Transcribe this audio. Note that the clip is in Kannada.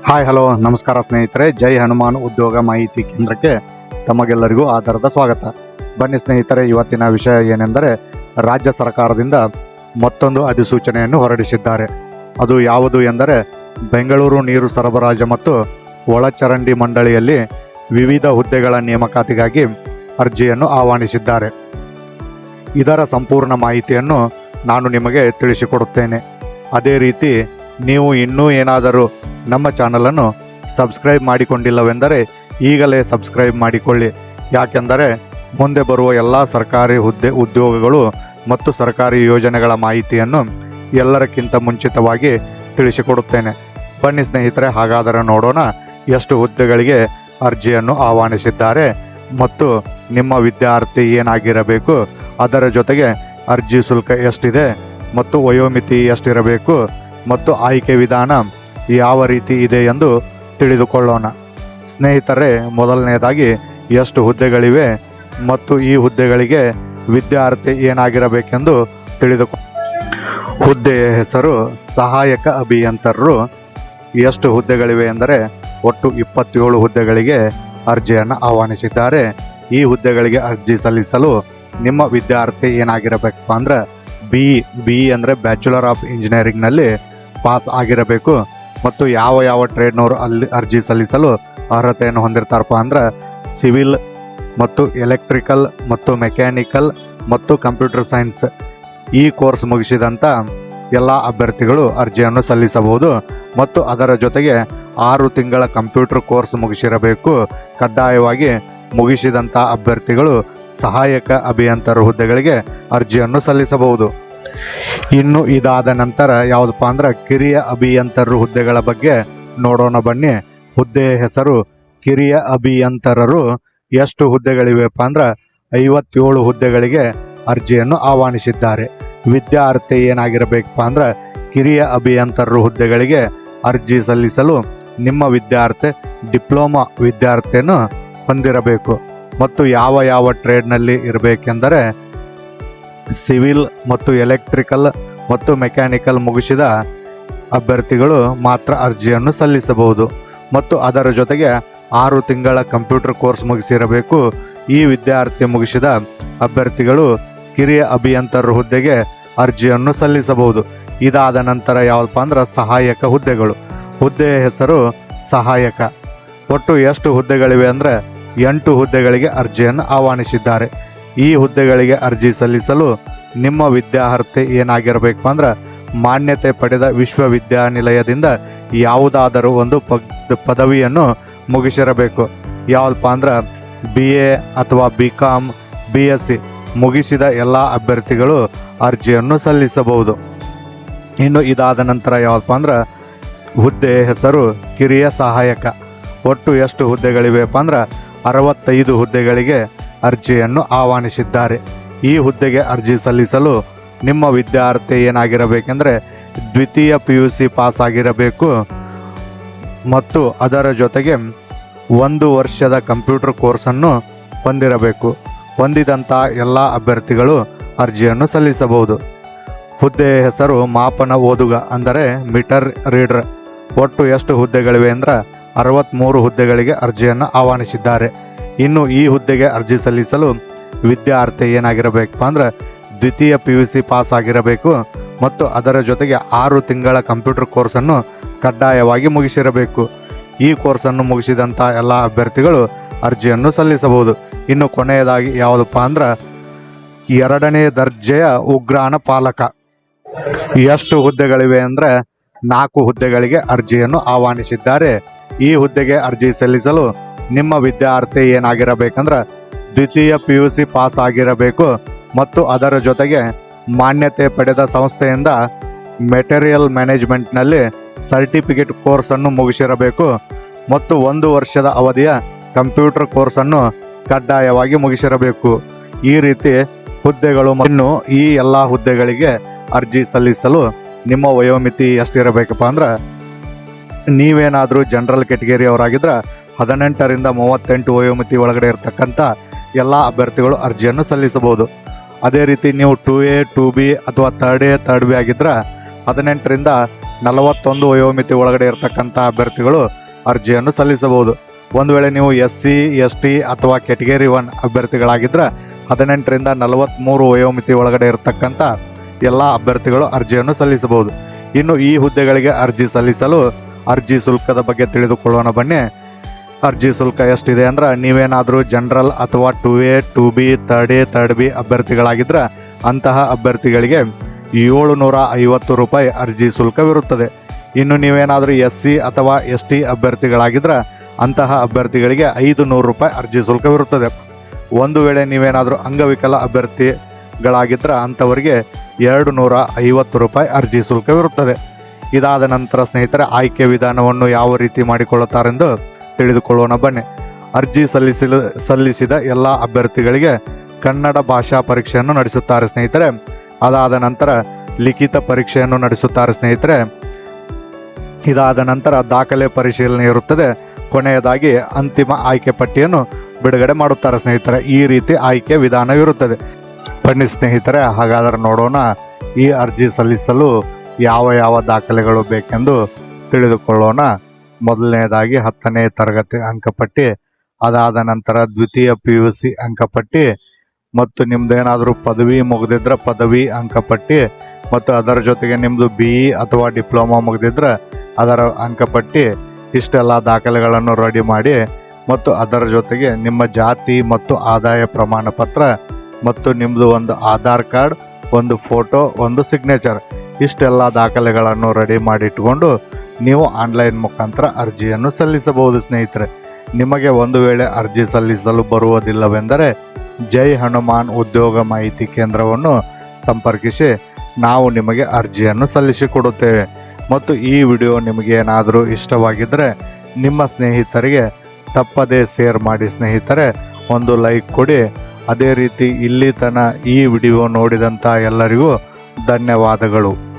ಹಾಯ್ ಹಲೋ ನಮಸ್ಕಾರ ಸ್ನೇಹಿತರೆ. ಜೈ ಹನುಮಾನ್ ಉದ್ಯೋಗ ಮಾಹಿತಿ ಕೇಂದ್ರಕ್ಕೆ ತಮಗೆಲ್ಲರಿಗೂ ಆಧಾರದ ಸ್ವಾಗತ. ಬನ್ನಿ ಸ್ನೇಹಿತರೆ, ಇವತ್ತಿನ ವಿಷಯ ಏನೆಂದರೆ ರಾಜ್ಯ ಸರ್ಕಾರದಿಂದ ಮತ್ತೊಂದು ಅಧಿಸೂಚನೆಯನ್ನು ಹೊರಡಿಸಿದ್ದಾರೆ. ಅದು ಯಾವುದು ಎಂದರೆ ಬೆಂಗಳೂರು ನೀರು ಸರಬರಾಜು ಮತ್ತು ಒಳಚರಂಡಿ ಮಂಡಳಿಯಲ್ಲಿ ವಿವಿಧ ಹುದ್ದೆಗಳ ನೇಮಕಾತಿಗಾಗಿ ಅರ್ಜಿಯನ್ನು ಆಹ್ವಾನಿಸಿದ್ದಾರೆ. ಇದರ ಸಂಪೂರ್ಣ ಮಾಹಿತಿಯನ್ನು ನಾನು ನಿಮಗೆ ತಿಳಿಸಿಕೊಡುತ್ತೇನೆ. ಅದೇ ರೀತಿ ನೀವು ಇನ್ನೂ ಏನಾದರೂ ನಮ್ಮ ಚಾನಲನ್ನು ಸಬ್ಸ್ಕ್ರೈಬ್ ಮಾಡಿಕೊಂಡಿಲ್ಲವೆಂದರೆ ಈಗಲೇ ಸಬ್ಸ್ಕ್ರೈಬ್ ಮಾಡಿಕೊಳ್ಳಿ. ಯಾಕೆಂದರೆ ಮುಂದೆ ಬರುವ ಎಲ್ಲ ಸರ್ಕಾರಿ ಹುದ್ದೆ ಉದ್ಯೋಗಗಳು ಮತ್ತು ಸರ್ಕಾರಿ ಯೋಜನೆಗಳ ಮಾಹಿತಿಯನ್ನು ಎಲ್ಲರಕ್ಕಿಂತ ಮುಂಚಿತವಾಗಿ ತಿಳಿಸಿಕೊಡುತ್ತೇನೆ. ಬನ್ನಿ ಸ್ನೇಹಿತರೆ, ಹಾಗಾದರೆ ನೋಡೋಣ ಎಷ್ಟು ಹುದ್ದೆಗಳಿಗೆ ಅರ್ಜಿಯನ್ನು ಆಹ್ವಾನಿಸಿದ್ದಾರೆ ಮತ್ತು ನಿಮ್ಮ ವಿದ್ಯಾರ್ಥಿ ಏನಾಗಿರಬೇಕು, ಅದರ ಜೊತೆಗೆ ಅರ್ಜಿ ಶುಲ್ಕ ಎಷ್ಟಿದೆ ಮತ್ತು ವಯೋಮಿತಿ ಎಷ್ಟಿರಬೇಕು ಮತ್ತು ಆಯ್ಕೆ ವಿಧಾನ ಯಾವ ರೀತಿ ಇದೆ ಎಂದು ತಿಳಿದುಕೊಳ್ಳೋಣ. ಸ್ನೇಹಿತರೆ, ಮೊದಲನೆಯದಾಗಿ ಎಷ್ಟು ಹುದ್ದೆಗಳಿವೆ ಮತ್ತು ಈ ಹುದ್ದೆಗಳಿಗೆ ವಿದ್ಯಾರ್ಥಿ ಏನಾಗಿರಬೇಕೆಂದು ತಿಳಿದುಕೊ ಹುದ್ದೆಯ ಹೆಸರು ಸಹಾಯಕ ಅಭಿಯಂತರರು ಎಷ್ಟು ಹುದ್ದೆಗಳಿವೆ ಎಂದರೆ ಒಟ್ಟು ಇಪ್ಪತ್ತೇಳು ಹುದ್ದೆಗಳಿಗೆ ಅರ್ಜಿಯನ್ನು ಆಹ್ವಾನಿಸಿದ್ದಾರೆ. ಈ ಹುದ್ದೆಗಳಿಗೆ ಅರ್ಜಿ ಸಲ್ಲಿಸಲು ನಿಮ್ಮ ವಿದ್ಯಾರ್ಥಿ ಏನಾಗಿರಬೇಕಪ್ಪ ಅಂದ್ರೆ ಬಿ ಬಿ ಅಂದರೆ ಬ್ಯಾಚುಲರ್ ಆಫ್ ಇಂಜಿನಿಯರಿಂಗ್ನಲ್ಲಿ ಪಾಸ್ ಆಗಿರಬೇಕು ಮತ್ತು ಯಾವ ಯಾವ ಟ್ರೇಡ್ನವರು ಅಲ್ಲಿ ಅರ್ಜಿ ಸಲ್ಲಿಸಲು ಅರ್ಹತೆಯನ್ನು ಹೊಂದಿರ್ತಾರಪ್ಪ ಅಂದ್ರೆ ಸಿವಿಲ್ ಮತ್ತು ಎಲೆಕ್ಟ್ರಿಕಲ್ ಮತ್ತು ಮೆಕ್ಯಾನಿಕಲ್ ಮತ್ತು ಕಂಪ್ಯೂಟರ್ ಸೈನ್ಸ್ ಈ ಕೋರ್ಸ್ ಮುಗಿಸಿದಂಥ ಎಲ್ಲ ಅಭ್ಯರ್ಥಿಗಳು ಅರ್ಜಿಯನ್ನು ಸಲ್ಲಿಸಬಹುದು ಮತ್ತು ಅದರ ಜೊತೆಗೆ ಆರು ತಿಂಗಳ ಕಂಪ್ಯೂಟರ್ ಕೋರ್ಸ್ ಮುಗಿಸಿರಬೇಕು. ಕಡ್ಡಾಯವಾಗಿ ಮುಗಿಸಿದಂಥ ಅಭ್ಯರ್ಥಿಗಳು ಸಹಾಯಕ ಅಭಿಯಂತರ ಹುದ್ದೆಗಳಿಗೆ ಅರ್ಜಿಯನ್ನು ಸಲ್ಲಿಸಬಹುದು. ಇನ್ನು ಇದಾದ ನಂತರ ಯಾವುದಪ್ಪ ಅಂದ್ರೆ ಕಿರಿಯ ಅಭಿಯಂತರರು ಹುದ್ದೆಗಳ ಬಗ್ಗೆ ನೋಡೋಣ ಬನ್ನಿ. ಹುದ್ದೆಯ ಹೆಸರು ಕಿರಿಯ ಅಭಿಯಂತರರು ಎಷ್ಟು ಹುದ್ದೆಗಳಿವೆಪ್ಪ ಅಂದ್ರೆ ಐವತ್ತೇಳು ಹುದ್ದೆಗಳಿಗೆ ಅರ್ಜಿಯನ್ನು ಆಹ್ವಾನಿಸಿದ್ದಾರೆ. ವಿದ್ಯಾರ್ಥಿ ಏನಾಗಿರಬೇಕಪ್ಪ ಅಂದ್ರೆ ಕಿರಿಯ ಅಭಿಯಂತರರು ಹುದ್ದೆಗಳಿಗೆ ಅರ್ಜಿ ಸಲ್ಲಿಸಲು ನಿಮ್ಮ ವಿದ್ಯಾರ್ಥಿ ಡಿಪ್ಲೊಮಾ ವಿದ್ಯಾರ್ಥಿಯನ್ನು ಹೊಂದಿರಬೇಕು. ಮತ್ತು ಯಾವ ಯಾವ ಟ್ರೇಡ್ನಲ್ಲಿ ಇರಬೇಕೆಂದರೆ ಸಿವಿಲ್ ಮತ್ತು ಎಲೆಕ್ಟ್ರಿಕಲ್ ಮತ್ತು ಮೆಕ್ಯಾನಿಕಲ್ ಮುಗಿಸಿದ ಅಭ್ಯರ್ಥಿಗಳು ಮಾತ್ರ ಅರ್ಜಿಯನ್ನು ಸಲ್ಲಿಸಬಹುದು. ಮತ್ತು ಅದರ ಜೊತೆಗೆ ಆರು ತಿಂಗಳ ಕಂಪ್ಯೂಟರ್ ಕೋರ್ಸ್ ಮುಗಿಸಿರಬೇಕು. ಈ ವಿದ್ಯಾರ್ಥಿ ಮುಗಿಸಿದ ಅಭ್ಯರ್ಥಿಗಳು ಕಿರಿಯ ಅಭಿಯಂತರ ಹುದ್ದೆಗೆ ಅರ್ಜಿಯನ್ನು ಸಲ್ಲಿಸಬಹುದು. ಇದಾದ ನಂತರ ಯಾವಪ್ಪ ಅಂದ್ರೆ ಸಹಾಯಕ ಹುದ್ದೆಗಳು. ಹುದ್ದೆಯ ಹೆಸರು ಸಹಾಯಕ. ಒಟ್ಟು ಎಷ್ಟು ಹುದ್ದೆಗಳಿವೆ ಅಂದರೆ ಎಂಟು ಹುದ್ದೆಗಳಿಗೆ ಅರ್ಜಿಯನ್ನು ಆಹ್ವಾನಿಸಿದ್ದಾರೆ. ಈ ಹುದ್ದೆಗಳಿಗೆ ಅರ್ಜಿ ಸಲ್ಲಿಸಲು ನಿಮ್ಮ ವಿದ್ಯಾರ್ಥಿ ಏನಾಗಿರಬೇಕು ಅಂದ್ರೆ ಮಾನ್ಯತೆ ಪಡೆದ ವಿಶ್ವವಿದ್ಯಾನಿಲಯದಿಂದ ಯಾವುದಾದರೂ ಒಂದು ಪದ್ ಪದವಿಯನ್ನು ಮುಗಿಸಿರಬೇಕು. ಯಾವುದಪ್ಪ ಅಂದ್ರೆ ಬಿ ಎ ಅಥವಾ B com B S C ಮುಗಿಸಿದ ಎಲ್ಲ ಅಭ್ಯರ್ಥಿಗಳು ಅರ್ಜಿಯನ್ನು ಸಲ್ಲಿಸಬಹುದು. ಇನ್ನು ಇದಾದ ನಂತರ ಯಾವುದಪ್ಪ ಅಂದ್ರೆ ಹುದ್ದೆ ಹೆಸರು ಕಿರಿಯ ಸಹಾಯಕ. ಒಟ್ಟು ಎಷ್ಟು ಹುದ್ದೆಗಳಿವೆಯಪ್ಪ ಅಂದ್ರೆ ಅರವತ್ತೈದು ಹುದ್ದೆಗಳಿಗೆ ಅರ್ಜಿಯನ್ನು ಆಹ್ವಾನಿಸಿದ್ದಾರೆ. ಈ ಹುದ್ದೆಗೆ ಅರ್ಜಿ ಸಲ್ಲಿಸಲು ನಿಮ್ಮ ವಿದ್ಯಾರ್ಥಿ ಏನಾಗಿರಬೇಕೆಂದರೆ ದ್ವಿತೀಯ ಪಿ ಯು ಸಿ ಪಾಸ್ ಆಗಿರಬೇಕು ಮತ್ತು ಅದರ ಜೊತೆಗೆ ಒಂದು ವರ್ಷದ ಕಂಪ್ಯೂಟರ್ ಕೋರ್ಸನ್ನು ಹೊಂದಿರಬೇಕು. ಹೊಂದಿದಂಥ ಎಲ್ಲ ಅಭ್ಯರ್ಥಿಗಳು ಅರ್ಜಿಯನ್ನು ಸಲ್ಲಿಸಬಹುದು. ಹುದ್ದೆಯ ಹೆಸರು ಮಾಪನ ಓದುಗ ಅಂದರೆ ಮೀಟರ್ ರೀಡರ್. ಒಟ್ಟು ಎಷ್ಟು ಹುದ್ದೆಗಳಿವೆ ಅಂದ್ರೆ ಅರವತ್ತ್ಮೂರು ಹುದ್ದೆಗಳಿಗೆ ಅರ್ಜಿಯನ್ನು ಆಹ್ವಾನಿಸಿದ್ದಾರೆ. ಇನ್ನು ಈ ಹುದ್ದೆಗೆ ಅರ್ಜಿ ಸಲ್ಲಿಸಲು ವಿದ್ಯಾರ್ಥಿ ಏನಾಗಿರಬೇಕಪ್ಪ ಅಂದ್ರೆ ದ್ವಿತೀಯ ಪಿ ಯು ಸಿ ಪಾಸ್ ಆಗಿರಬೇಕು ಮತ್ತು ಅದರ ಜೊತೆಗೆ ಆರು ತಿಂಗಳ ಕಂಪ್ಯೂಟರ್ ಕೋರ್ಸನ್ನು ಕಡ್ಡಾಯವಾಗಿ ಮುಗಿಸಿರಬೇಕು. ಈ ಕೋರ್ಸನ್ನು ಮುಗಿಸಿದಂಥ ಎಲ್ಲ ಅಭ್ಯರ್ಥಿಗಳು ಅರ್ಜಿಯನ್ನು ಸಲ್ಲಿಸಬಹುದು. ಇನ್ನು ಕೊನೆಯದಾಗಿ ಯಾವುದಪ್ಪ ಅಂದ್ರೆ ಎರಡನೇ ದರ್ಜೆಯ ಉಗ್ರಾಣ ಪಾಲಕ. ಎಷ್ಟು ಹುದ್ದೆಗಳಿವೆ ಅಂದರೆ ನಾಲ್ಕು ಹುದ್ದೆಗಳಿಗೆ ಅರ್ಜಿಯನ್ನು ಆಹ್ವಾನಿಸಿದ್ದಾರೆ. ಈ ಹುದ್ದೆಗೆ ಅರ್ಜಿ ಸಲ್ಲಿಸಲು ನಿಮ್ಮ ವಿದ್ಯಾರ್ಥಿ ಏನಾಗಿರಬೇಕಂದ್ರೆ ದ್ವಿತೀಯ ಪಿ ಯು ಸಿ ಪಾಸ್ ಆಗಿರಬೇಕು ಮತ್ತು ಅದರ ಜೊತೆಗೆ ಮಾನ್ಯತೆ ಪಡೆದ ಸಂಸ್ಥೆಯಿಂದ ಮೆಟೀರಿಯಲ್ ಮ್ಯಾನೇಜ್ಮೆಂಟ್ನಲ್ಲಿ ಸರ್ಟಿಫಿಕೇಟ್ ಕೋರ್ಸನ್ನು ಮುಗಿಸಿರಬೇಕು ಮತ್ತು ಒಂದು ವರ್ಷದ ಅವಧಿಯ ಕಂಪ್ಯೂಟರ್ ಕೋರ್ಸನ್ನು ಕಡ್ಡಾಯವಾಗಿ ಮುಗಿಸಿರಬೇಕು. ಈ ರೀತಿ ಹುದ್ದೆಗಳು ಇನ್ನು ಈ ಎಲ್ಲ ಹುದ್ದೆಗಳಿಗೆ ಅರ್ಜಿ ಸಲ್ಲಿಸಲು ನಿಮ್ಮ ವಯೋಮಿತಿ ಎಷ್ಟಿರಬೇಕಪ್ಪ ಅಂದ್ರೆ ನೀವೇನಾದರೂ ಜನರಲ್ ಕೆಟಗರಿ ಅವರಾಗಿದ್ರೆ ಹದಿನೆಂಟರಿಂದ ಮೂವತ್ತೆಂಟು ವಯೋಮಿತಿ ಒಳಗಡೆ ಇರತಕ್ಕಂಥ ಎಲ್ಲ ಅಭ್ಯರ್ಥಿಗಳು ಅರ್ಜಿಯನ್ನು ಸಲ್ಲಿಸಬಹುದು. ಅದೇ ರೀತಿ ನೀವು ಟು ಎ ಟು ಬಿ ಅಥವಾ ತರ್ಡ್ ಎ ತರ್ಡ್ ಬಿ ಆಗಿದ್ದರೆ ಹದಿನೆಂಟರಿಂದ ನಲವತ್ತೊಂದು ವಯೋಮಿತಿ ಒಳಗಡೆ ಇರತಕ್ಕಂಥ ಅಭ್ಯರ್ಥಿಗಳು ಅರ್ಜಿಯನ್ನು ಸಲ್ಲಿಸಬಹುದು. ಒಂದು ವೇಳೆ ನೀವು ಎಸ್ ಸಿ ಎಸ್ ಟಿ ಅಥವಾ ಕೆಟಗರಿ ಒನ್ ಅಭ್ಯರ್ಥಿಗಳಾಗಿದ್ದರೆ ಹದಿನೆಂಟರಿಂದ ನಲವತ್ತ್ಮೂರು ವಯೋಮಿತಿ ಒಳಗಡೆ ಇರತಕ್ಕಂಥ ಎಲ್ಲ ಅಭ್ಯರ್ಥಿಗಳು ಅರ್ಜಿಯನ್ನು ಸಲ್ಲಿಸಬಹುದು. ಇನ್ನು ಈ ಹುದ್ದೆಗಳಿಗೆ ಅರ್ಜಿ ಸಲ್ಲಿಸಲು ಅರ್ಜಿ ಶುಲ್ಕದ ಬಗ್ಗೆ ತಿಳಿದುಕೊಳ್ಳೋಣ ಬನ್ನಿ. ಅರ್ಜಿ ಶುಲ್ಕ ಎಷ್ಟಿದೆ ಅಂದ್ರೆ ನೀವೇನಾದರೂ ಜನರಲ್ ಅಥವಾ two A, two B third A third B ಅಭ್ಯರ್ಥಿಗಳಾಗಿದ್ದರೆ ಅಂತಹ ಅಭ್ಯರ್ಥಿಗಳಿಗೆ ಏಳು ನೂರ ಐವತ್ತು ರೂಪಾಯಿ ಅರ್ಜಿ ಶುಲ್ಕವಿರುತ್ತದೆ. ಇನ್ನು ನೀವೇನಾದರೂ ಎಸ್ ಸಿ ಅಥವಾ ಎಸ್ ಟಿ ಅಭ್ಯರ್ಥಿಗಳಾಗಿದ್ದರೆ ಅಂತಹ ಅಭ್ಯರ್ಥಿಗಳಿಗೆ ಐದು ನೂರು ರೂಪಾಯಿ ಅರ್ಜಿ ಶುಲ್ಕವಿರುತ್ತದೆ. ಒಂದು ವೇಳೆ ನೀವೇನಾದರೂ ಅಂಗವಿಕಲ ಅಭ್ಯರ್ಥಿಗಳಾಗಿದ್ದರೆ ಅಂಥವರಿಗೆ ಎರಡು ನೂರ ಐವತ್ತು ರೂಪಾಯಿ ಅರ್ಜಿ ಶುಲ್ಕವಿರುತ್ತದೆ. ಇದಾದ ನಂತರ ಸ್ನೇಹಿತರೆ, ಆಯ್ಕೆ ವಿಧಾನವನ್ನು ಯಾವ ರೀತಿ ಮಾಡಿಕೊಳ್ಳುತ್ತಾರೆಂದು ತಿಳಿದುಕೊಳ್ಳೋಣ ಬನ್ನಿ. ಅರ್ಜಿ ಸಲ್ಲಿಸಲು, ಸಲ್ಲಿಸಿದ ಎಲ್ಲ ಅಭ್ಯರ್ಥಿಗಳಿಗೆ ಕನ್ನಡ ಭಾಷಾ ಪರೀಕ್ಷೆಯನ್ನು ನಡೆಸುತ್ತಾರೆ ಸ್ನೇಹಿತರೆ. ಅದಾದ ನಂತರ ಲಿಖಿತ ಪರೀಕ್ಷೆಯನ್ನು ನಡೆಸುತ್ತಾರೆ ಸ್ನೇಹಿತರೆ. ಇದಾದ ನಂತರ ದಾಖಲೆ ಪರಿಶೀಲನೆ ಇರುತ್ತದೆ. ಕೊನೆಯದಾಗಿ ಅಂತಿಮ ಆಯ್ಕೆ ಪಟ್ಟಿಯನ್ನು ಬಿಡುಗಡೆ ಮಾಡುತ್ತಾರೆ ಸ್ನೇಹಿತರೆ. ಈ ರೀತಿ ಆಯ್ಕೆ ವಿಧಾನವಿರುತ್ತದೆ ಬನ್ನಿ ಸ್ನೇಹಿತರೆ, ಹಾಗಾದರೆ ನೋಡೋಣ ಈ ಅರ್ಜಿ ಸಲ್ಲಿಸಲು ಯಾವ ಯಾವ ದಾಖಲೆಗಳು ಬೇಕೆಂದು ತಿಳಿದುಕೊಳ್ಳೋಣ. ಮೊದಲನೇದಾಗಿ ಹತ್ತನೇ ತರಗತಿ ಅಂಕಪಟ್ಟಿ, ಅದಾದ ನಂತರ ದ್ವಿತೀಯ ಪಿ ಯು ಸಿ ಅಂಕಪಟ್ಟಿ, ಮತ್ತು ನಿಮ್ದೇನಾದರೂ ಪದವಿ ಮುಗಿದಿದ್ರೆ ಪದವಿ ಅಂಕಪಟ್ಟಿ, ಮತ್ತು ಅದರ ಜೊತೆಗೆ ನಿಮ್ಮದು ಬಿ ಇ ಅಥವಾ ಡಿಪ್ಲೊಮಾ ಮುಗಿದಿದ್ರೆ ಅದರ ಅಂಕಪಟ್ಟಿ, ಇಷ್ಟೆಲ್ಲ ದಾಖಲೆಗಳನ್ನು ರೆಡಿ ಮಾಡಿ, ಮತ್ತು ಅದರ ಜೊತೆಗೆ ನಿಮ್ಮ ಜಾತಿ ಮತ್ತು ಆದಾಯ ಪ್ರಮಾಣ ಪತ್ರ, ಮತ್ತು ನಿಮ್ಮದು ಒಂದು ಆಧಾರ್ ಕಾರ್ಡ್, ಒಂದು ಫೋಟೋ, ಒಂದು ಸಿಗ್ನೇಚರ್ ಇಷ್ಟೆಲ್ಲ ದಾಖಲೆಗಳನ್ನು ರೆಡಿ ಮಾಡಿ ಇಟ್ಕೊಂಡು ನೀವು ಆನ್ಲೈನ್ ಮುಖಾಂತರ ಅರ್ಜಿಯನ್ನು ಸಲ್ಲಿಸಬಹುದು, ಸ್ನೇಹಿತರೆ. ನಿಮಗೆ ಒಂದು ವೇಳೆ ಅರ್ಜಿ ಸಲ್ಲಿಸಲು ಬರುವುದಿಲ್ಲವೆಂದರೆ ಜೈ ಹನುಮಾನ್ ಉದ್ಯೋಗ ಮಾಹಿತಿ ಕೇಂದ್ರವನ್ನು ಸಂಪರ್ಕಿಸಿ ನಾವು ನಿಮಗೆ ಅರ್ಜಿಯನ್ನು ಸಲ್ಲಿಸಿಕೊಡುತ್ತೇವೆ. ಮತ್ತು ಈ ವಿಡಿಯೋ ನಿಮಗೆ ಏನಾದರೂ ಇಷ್ಟವಾಗಿದ್ದರೆ ನಿಮ್ಮ ಸ್ನೇಹಿತರಿಗೆ ತಪ್ಪದೇ ಶೇರ್ ಮಾಡಿ, ಸ್ನೇಹಿತರೆ. ಒಂದು ಲೈಕ್ ಕೊಡಿ. ಅದೇ ರೀತಿ ಇಲ್ಲಿ ತನ ಈ ವಿಡಿಯೋ ನೋಡಿದಂಥ ಎಲ್ಲರಿಗೂ ಧನ್ಯವಾದಗಳು.